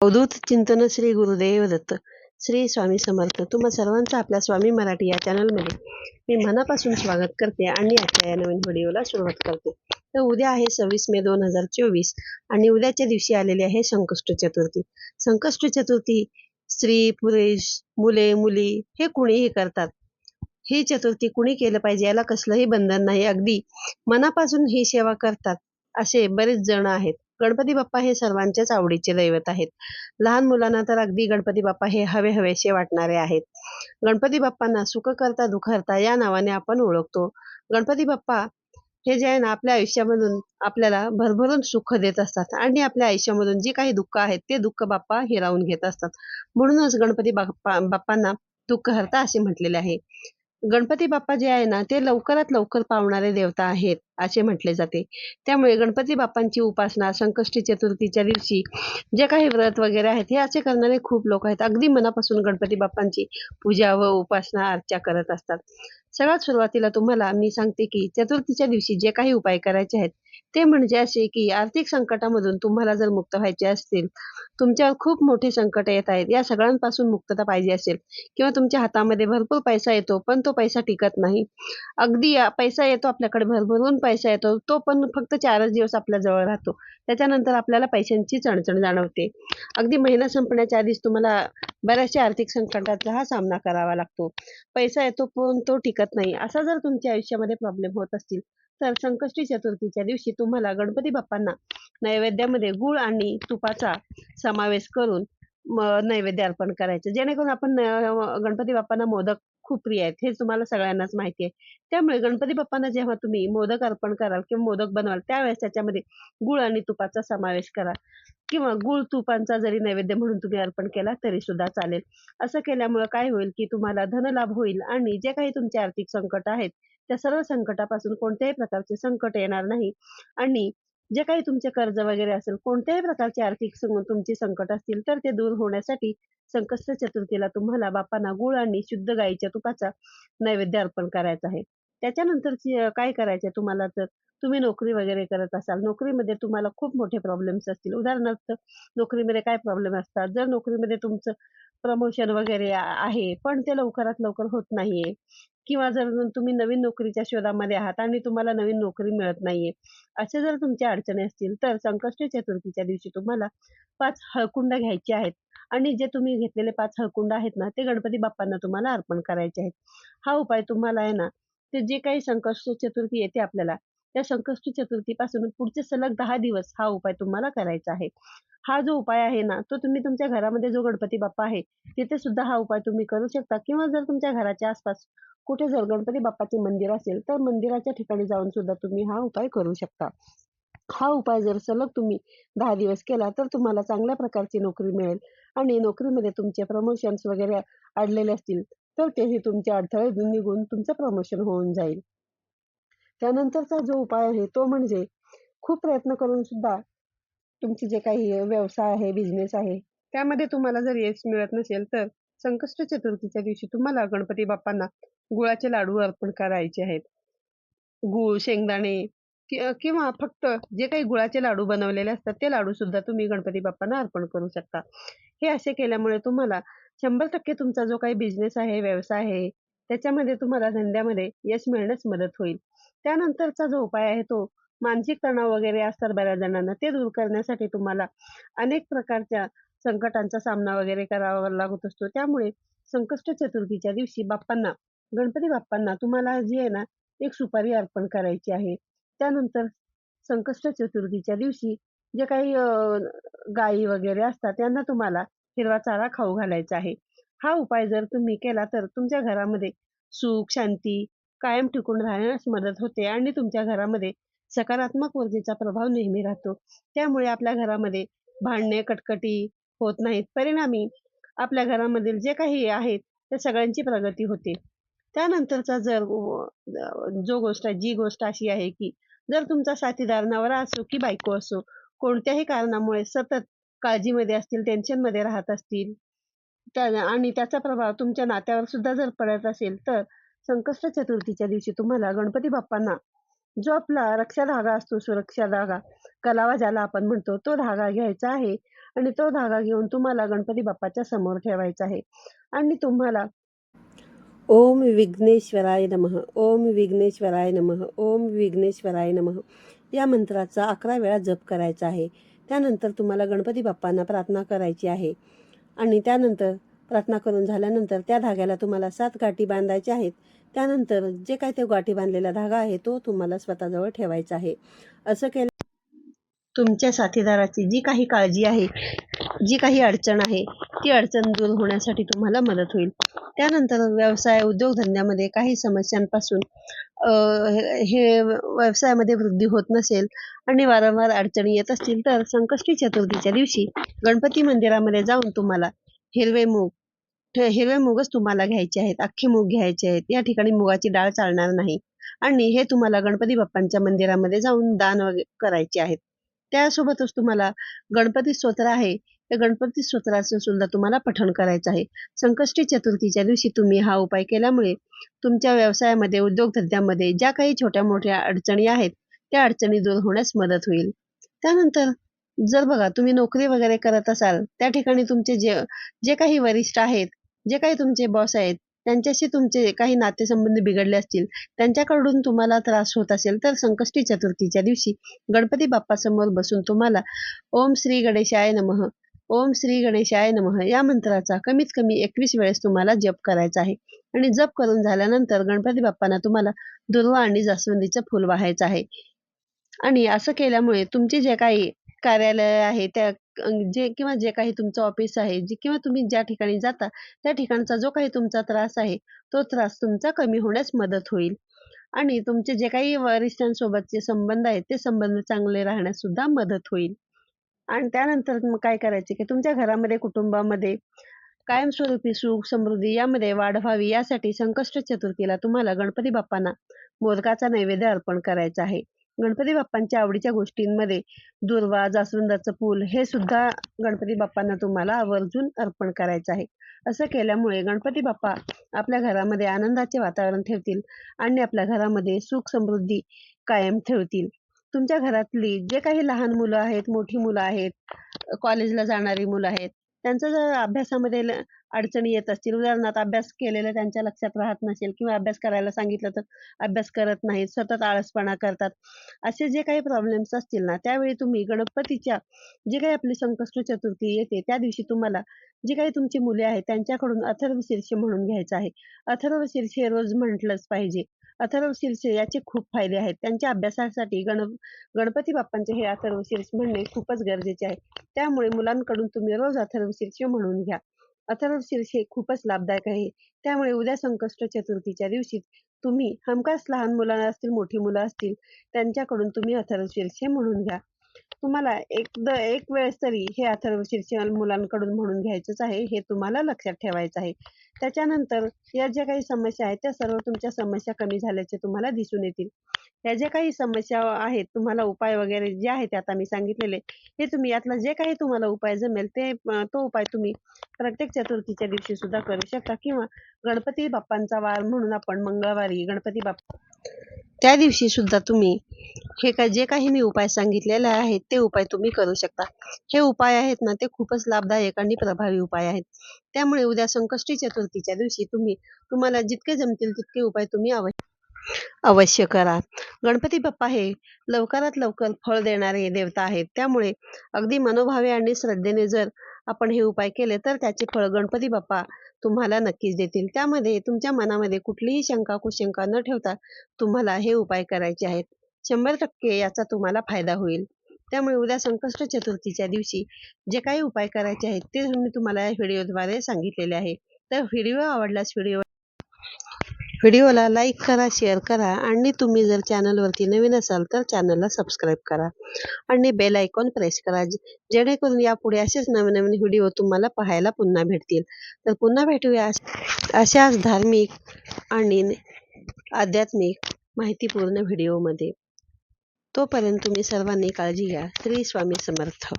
अवधूत चिंतन श्री गुरुदेव दत्त श्री स्वामी समर्थ. तुम्हा सर्वांचं आपल्या स्वामी मराठी या चॅनलमध्ये मी मनापासून स्वागत करते आणि आजच्या या नवीन व्हिडिओला सुरुवात करते. तर उद्या आहे सव्वीस मे दोन हजार चोवीस आणि उद्याच्या दिवशी आलेली आहे संकष्ट चतुर्थी. संकष्ट चतुर्थी स्त्री पुरुष मुले मुली हे कुणीही करतात. ही चतुर्थी कुणी केलं पाहिजे याला कसलंही बंधन नाही. अगदी मनापासून ही सेवा करतात असे बरेच जण आहेत. गणपती बाप्पा हे सर्वांच्याच आवडीचे दैवत आहेत. लहान मुलांना तर अगदी गणपती बाप्पा हे हवे हवेसे वाटणारे आहेत. गणपती बाप्पांना सुख करता या नावाने आपण ओळखतो. गणपती बाप्पा हे जे आहे ना आपल्या आयुष्यामधून आपल्याला भरभरून सुख देत असतात आणि आपल्या आयुष्यामधून जी काही दुःख आहेत ते दुःख बाप्पा हिरावून घेत असतात. म्हणूनच गणपती बाप्पा बाप्पांना दुःखहर्ता असे म्हटलेले आहे. गणपती बाप्पा जे आहे ना ते लवकरात लवकर पावणारे देवता आहेत असे म्हटले जाते. त्यामुळे गणपती बाप्पांची उपासना संकष्टी चतुर्थीच्या दिवशी जे काही व्रत वगैरे आहेत हे असे करणारे खूप लोक आहेत. अगदी मनापासून गणपती बाप्पांची पूजा व उपासना अर्चा करत असतात. सगळ्यात सुरुवातीला तुम्हाला मी सांगते की चतुर्थीच्या दिवशी जे काही उपाय करायचे आहेत ते म्हणजे असे की आर्थिक संकटामधून तुम्हाला जर मुक्त व्हायचे असतील तुमच्यावर खूप मोठी संकट येत आहेत या सगळ्यांपासून मुक्तता पाहिजे असेल किंवा तुमच्या हातामध्ये भरपूर पैसा येतो पण तो पैसा टिकत नाही. अगदी पैसा येतो आपल्याकडे भरभरून पैसा येतो तो पण फक्त चारच दिवस आपल्या जवळ राहतो. त्याच्यानंतर आपल्याला पैशांची चणचण जाणवते. अगदी महिना संपण्याच्या आधीच तुम्हाला बऱ्याचशा आर्थिक संकटाचा हा सामना करावा लागतो. पैसा येतो पण तो टिकत नाही. असा जर तुमच्या आयुष्यामध्ये प्रॉब्लेम होत असतील तर संकष्टी चतुर्थीच्या दिवशी तुम्हाला गणपती बाप्पांना नैवेद्यामध्ये गुळ आणि तुपाचा समावेश करून नैवेद्य अर्पण करायचं. जेणेकरून आपण गणपती बाप्पांना मोदक खूप प्रिय आहेत हे तुम्हाला सगळ्यांनाच माहिती आहे. त्यामुळे गणपती बाप्पांना जेव्हा तुम्ही मोदक अर्पण कराल किंवा मोदक बनवाल त्यावेळेस त्याच्यामध्ये गुळ आणि तुपाचा समावेश करा. किंवा गुळ तुपांचा जरी नैवेद्य म्हणून तुम्ही अर्पण केला तरी सुद्धा चालेल. असं केल्यामुळे काय होईल की तुम्हाला धनलाभ होईल आणि जे काही तुमचे आर्थिक संकट आहेत त्या सर्व संकटापासून कोणत्याही प्रकारचे संकट येणार नाही. आणि जे काही तुमचे कर्ज वगैरे असेल कोणत्याही प्रकारचे आर्थिक तुमची संकट असतील तर ते दूर होण्यासाठी संकष्ट चतुर्थीला तुम्हाला बापांना गुळ आणि शुद्ध गाईच्या तुपाचा नैवेद्य अर्पण करायचा आहे. त्याच्यानंतर काय करायचं तुम्हाला तर तुम्ही नोकरी वगैरे करत असाल नोकरीमध्ये तुम्हाला खूप मोठे प्रॉब्लेम्स असतील. उदाहरणार्थ नोकरीमध्ये काय प्रॉब्लेम असतात? जर नोकरीमध्ये तुमचं प्रमोशन वगैरे आहे पण ते लवकरात लवकर होत नाहीये किंवा जर तुम्ही नवीन नोकरीच्या शोधामध्ये आहात आणि तुम्हाला नवीन नोकरी मिळत नाहीये असे जर तुमच्या अडचणी असतील तर संकष्टी चतुर्थीच्या दिवशी तुम्हाला पाच हळकुंड घ्यायचे आहेत. आणि जे तुम्ही घेतलेले पाच हळकुंड आहेत ना ते गणपती बाप्पांना तुम्हाला अर्पण करायचे आहेत. हा उपाय तुम्हाला आहे ना ते जे काही संकष्ट चतुर्थी येते आपल्याला त्या संकष्टी चतुर्थीपासून पुढचे सलग दहा दिवस हा उपाय तुम्हाला करायचा आहे. हा जो उपाय आहे ना तो तुम्ही तुमच्या घरामध्ये जो गणपती बाप्पा आहे तिथे सुद्धा हा उपाय तुम्ही करू शकता. किंवा जर तुमच्या घराच्या आसपास कुठे जर गणपती बाप्पाचे मंदिर असेल तर मंदिराच्या ठिकाणी जाऊन सुद्धा तुम्ही हा उपाय करू शकता. हा उपाय जर सलग तुम्ही दहा दिवस केला तर तुम्हाला चांगल्या प्रकारची नोकरी मिळेल. आणि नोकरीमध्ये तुमचे प्रमोशन्स वगैरे अडलेले असतील तर तेही तुमचे अडथळे निघून तुमचं प्रमोशन होऊन जाईल. त्यानंतरचा जो उपाय आहे तो म्हणजे खूप प्रयत्न करून सुद्धा तुमची जे काही व्यवसाय आहे बिझनेस आहे त्यामध्ये तुम्हाला जर यश मिळत नसेल तर संकष्ट चतुर्थीच्या दिवशी तुम्हाला गणपती बाप्पांना गुळाचे लाडू अर्पण करायचे आहेत. गुळ शेंगदाणे किंवा फक्त जे काही गुळाचे लाडू बनवलेले असतात ते लाडू सुद्धा तुम्ही गणपती बाप्पांना अर्पण करू शकता. हे असे केल्यामुळे तुम्हाला शंभर टक्के तुमचा जो काही बिझनेस आहे व्यवसाय आहे त्याच्यामध्ये तुम्हाला धंद्यामध्ये यश मिळण्यास मदत होईल. त्यानंतरचा जो उपाय आहे तो मानसिक तणाव वगैरे असतात बऱ्याच जणांना ते दूर करण्यासाठी तुम्हाला अनेक प्रकारच्या संकटांचा सामना वगैरे करावा लागत असतो. त्यामुळे संकष्ट चतुर्थीच्या दिवशी बाप्पांना गणपती बाप्पांना तुम्हाला जी आहे ना एक सुपारी अर्पण करायची आहे. त्यानंतर संकष्ट चतुर्थीच्या दिवशी जे काही गायी वगैरे असतात त्यांना तुम्हाला हिरवा चारा खाऊ घालायचा आहे. हा उपाय जर तुम्ही केला तर तुमच्या घरामध्ये सुख शांती कायम टिकून राहण्यास मदत होते आणि तुमच्या घरामध्ये सकारात्मक ऊर्जेचा प्रभाव नेहमी राहतो. त्यामुळे आपल्या घरामध्ये भांडणे कटकटी होत नाहीत. परिणामी आपल्या घरामधील जे काही आहेत त्या सगळ्यांची प्रगती होते. त्यानंतरचा जर जो गोष्ट जी गोष्ट अशी आहे की जर तुमचा साथीदार नवरा असो की बायको असो कोणत्याही कारणामुळे सतत काळजीमध्ये असतील टेन्शनमध्ये राहत असतील त्या आणि त्याचा प्रभाव तुमच्या नात्यावर सुद्धा जर पडत असेल तर संकष्ट चतुर्थीच्या दिवशी तुम्हाला गणपती बाप्पांना जो आपला रक्षा धागा असतो सुरक्षा धागा कलावा ज्याला आपण म्हणतो तो धागा घ्यायचा आहे. आणि तो धागा घेऊन तुम्हाला गणपती बाप्पाच्या समोर ठेवायचा आहे. आणि तुम्हाला ओम विघ्नेश्वराय नमः ओम विघ्नेश्वराय नमः ओम विघ्नेश्वराय नमः या मंत्राचा अकरा वेळा जप करायचा आहे. त्यानंतर तुम्हाला गणपती बाप्पांना प्रार्थना करायची आहे. आणि त्यानंतर प्रार्थना करून झाल्यानंतर त्या धाग्याला तुम्हाला सात गाठी बांधायच्या आहेत. त्यानंतर जे काय ते गाठी बांधलेला धागा आहे तो तुम्हाला स्वतःजवळ ठेवायचा आहे. असं केलं तुमच्या साथीदाराची जी काही काळजी आहे जी काही अडचण आहे ती अडचण दूर होण्यासाठी तुम्हाला मदत होईल. त्यानंतर व्यवसाय उद्योगधंद्यामध्ये काही समस्यांपासून हे व्यवसायामध्ये वृद्धी होत नसेल आणि वारंवार अडचणी येत असतील तर संकष्टी चतुर्थीच्या दिवशी गणपती मंदिरामध्ये जाऊन तुम्हाला हिरवे मूग हिरवे मूगच तुम्हाला घ्यायचे आहेत अख्खे मूग घ्यायचे आहेत. या ठिकाणी मुगाची डाळ चालणार नाही. आणि हे तुम्हाला गणपती बाप्पांच्या मंदिरामध्ये जाऊन दान वगैरे करायचे आहेत. त्यासोबतच तुम्हाला गणपती स्तोत्र आहे. त्या गणपती स्तोत्राचं सुद्धा तुम्हाला पठण करायचं आहे. संकष्टी चतुर्थीच्या दिवशी तुम्ही हा उपाय केल्यामुळे तुमच्या व्यवसायामध्ये उद्योगधंद्यामध्ये ज्या काही छोट्या मोठ्या अडचणी आहेत त्या अडचणी दूर होण्यास मदत होईल. त्यानंतर जर बघा तुम्ही नोकरी वगैरे करत असाल त्या ठिकाणी तुमचे जे जे काही वरिष्ठ आहेत जे काही तुमचे बॉस आहेत त्यांच्याशी तुमचे काही नातेसंबंध बिघडले असतील त्यांच्याकडून तुम्हाला त्रास होत असेल तर संकष्टी चतुर्थीच्या दिवशी गणपती बाप्पासमोर बसून तुम्हाला ओम श्री गणेशाय नमः ओम श्री गणेशाय नमः या मंत्राचा कमीत कमी एकवीस वेळेस तुम्हाला जप करायचा आहे. आणि जप करून झाल्यानंतर गणपती बाप्पांना तुम्हाला दुर्वा आणि जास्वंदीचं फुल वाहायचं आहे. आणि असं केल्यामुळे तुमचे जे काही कार्यालय आहे त्या जे किंवा जे काही तुमचं ऑफिस आहे जे किंवा तुम्ही ज्या ठिकाणी जाता त्या ठिकाणचा जो काही तुमचा त्रास आहे तो त्रास तुमचा कमी होण्यास मदत होईल. आणि तुमचे जे काही वरिष्ठांसोबतचे संबंध आहेत ते संबंध चांगले राहण्यास सुद्धा मदत होईल. आणि त्यानंतर मग काय करायचे की तुमच्या घरामध्ये कुटुंबामध्ये कायमस्वरूपी सुख समृद्धी यामध्ये वाढ व्हावी यासाठी संकष्ट चतुर्थीला तुम्हाला गणपती बाप्पांना मोदकाचा नैवेद्य अर्पण करायचा आहे. गणपती बाप्पांच्या आवडीच्या गोष्टींमध्ये दुर्वा जास्वंदाचं फूल हे सुद्धा गणपती बाप्पांना तुम्हाला आवर्जून अर्पण करायचं आहे. असं केल्यामुळे गणपती बाप्पा आपल्या घरामध्ये आनंदाचे वातावरण ठेवतील आणि आपल्या घरामध्ये सुख समृद्धी कायम ठेवतील. तुमच्या घरातली जे काही लहान मुलं आहेत मोठी मुलं आहेत कॉलेजला जाणारी मुलं आहेत त्यांचा जर अभ्यासामध्ये अडचणी येत असतील. उदाहरणार्थ अभ्यास केलेलं त्यांच्या लक्षात राहत नसेल किंवा अभ्यास करायला सांगितलं तर अभ्यास करत नाहीत सतत आळसपणा करतात. असे जे काही प्रॉब्लेम्स असतील ना त्यावेळी तुम्ही गणपतीच्या जे काही आपली संकष्ट चतुर्थी येते त्या दिवशी तुम्हाला जी काही तुमची मुले आहेत त्यांच्याकडून अथर्व शीर्ष म्हणून घ्यायचं आहे. अथर्व शीर्ष हे रोज म्हटलंच पाहिजे. अथर्व शीर्ष याचे खूप फायदे आहेत. त्यांच्या अभ्यासासाठी गण गणपती बाप्पांचे हे अथर्व शीर्ष म्हणणे खूपच गरजेचे आहे. त्यामुळे मुलांकडून तुम्ही रोज अथर्व शीर्ष म्हणून घ्या. अथर्वशीर्ष हे खूपच लाभदायक आहे. त्यामुळे उद्या संकष्ट चतुर्थीच्या दिवशी तुम्ही हमखास लहान मुलं असतील मोठी मुलं असतील त्यांच्याकडून तुम्ही अथर्वशीर्ष म्हणून घ्या. तुम्हाला एक एक वेळेस तरी हे अथर्वशीर्ष मुलांकडून म्हणून घ्यायचंच आहे हे तुम्हाला लक्षात ठेवायचं आहे. त्याच्यानंतर या ज्या काही समस्या आहेत त्या सर्व तुमच्या समस्या कमी झाल्याचे तुम्हाला दिसून येतील. या ज्या काही समस्या आहेत तुम्हाला उपाय वगैरे जे आहेत ते आता मी सांगितलेले हे तुम्ही यातला जे काही तुम्हाला उपाय जमेल ते तो उपाय तुम्ही प्रत्येक चतुर्थीच्या दिवशी सुद्धा करू शकता किंवा गणपती बाप्पांचा वार म्हणून आपण मंगळवारी गणपती बाप्पा त्या दिवशी सुद्धा तुम्ही हे का जे काही मी उपाय सांगितलेले आहेत ते उपाय तुम्ही करू शकता. हे उपाय आहेत ना ते खूपच लाभदायक आणि प्रभावी उपाय आहेत. त्यामुळे उद्या संकष्टी चतुर्थीच्या दिवशी तुम्ही तुम्हाला जितके जमतील तितके उपाय तुम्ही अवश्य अवश्य करा. गणपती बाप्पा हे लवकरात लवकर फळ देणारे देवता आहेत. त्यामुळे अगदी मनोभावे आणि श्रद्धेने जर आपण हे उपाय केले तर त्याचे फळ गणपती बाप्पा तुम्हाला नक्कीच देतील. त्यामध्ये तुमच्या मनामध्ये कुठलीही शंका कुशंका न ठेवता तुम्हाला हे उपाय करायचे आहेत. शंभर टक्के याचा तुम्हाला फायदा होईल. त्यामुळे उद्या संकष्ट चतुर्थीच्या दिवशी जे काही उपाय करायचे आहेत ते मी तुम्हाला या व्हिडिओद्वारे सांगितलेले आहे. तर व्हिडिओ आवडल्यास व्हिडिओ व्हिडिओला लाईक करा शेअर करा आणि तुम्ही जर चॅनलवरती नवीन असाल तर चॅनलला सबस्क्राईब करा आणि बेल आयकॉन प्रेस करा जेणेकरून यापुढे असेच नवीन नवीन व्हिडिओ तुम्हाला पाहायला पुन्हा भेटतील. तर पुन्हा भेटूया अशाच धार्मिक आणि आध्यात्मिक माहितीपूर्ण व्हिडिओमध्ये. तोपर्यंत तुम्ही सर्वांनी काळजी घ्या. श्री स्वामी समर्थ.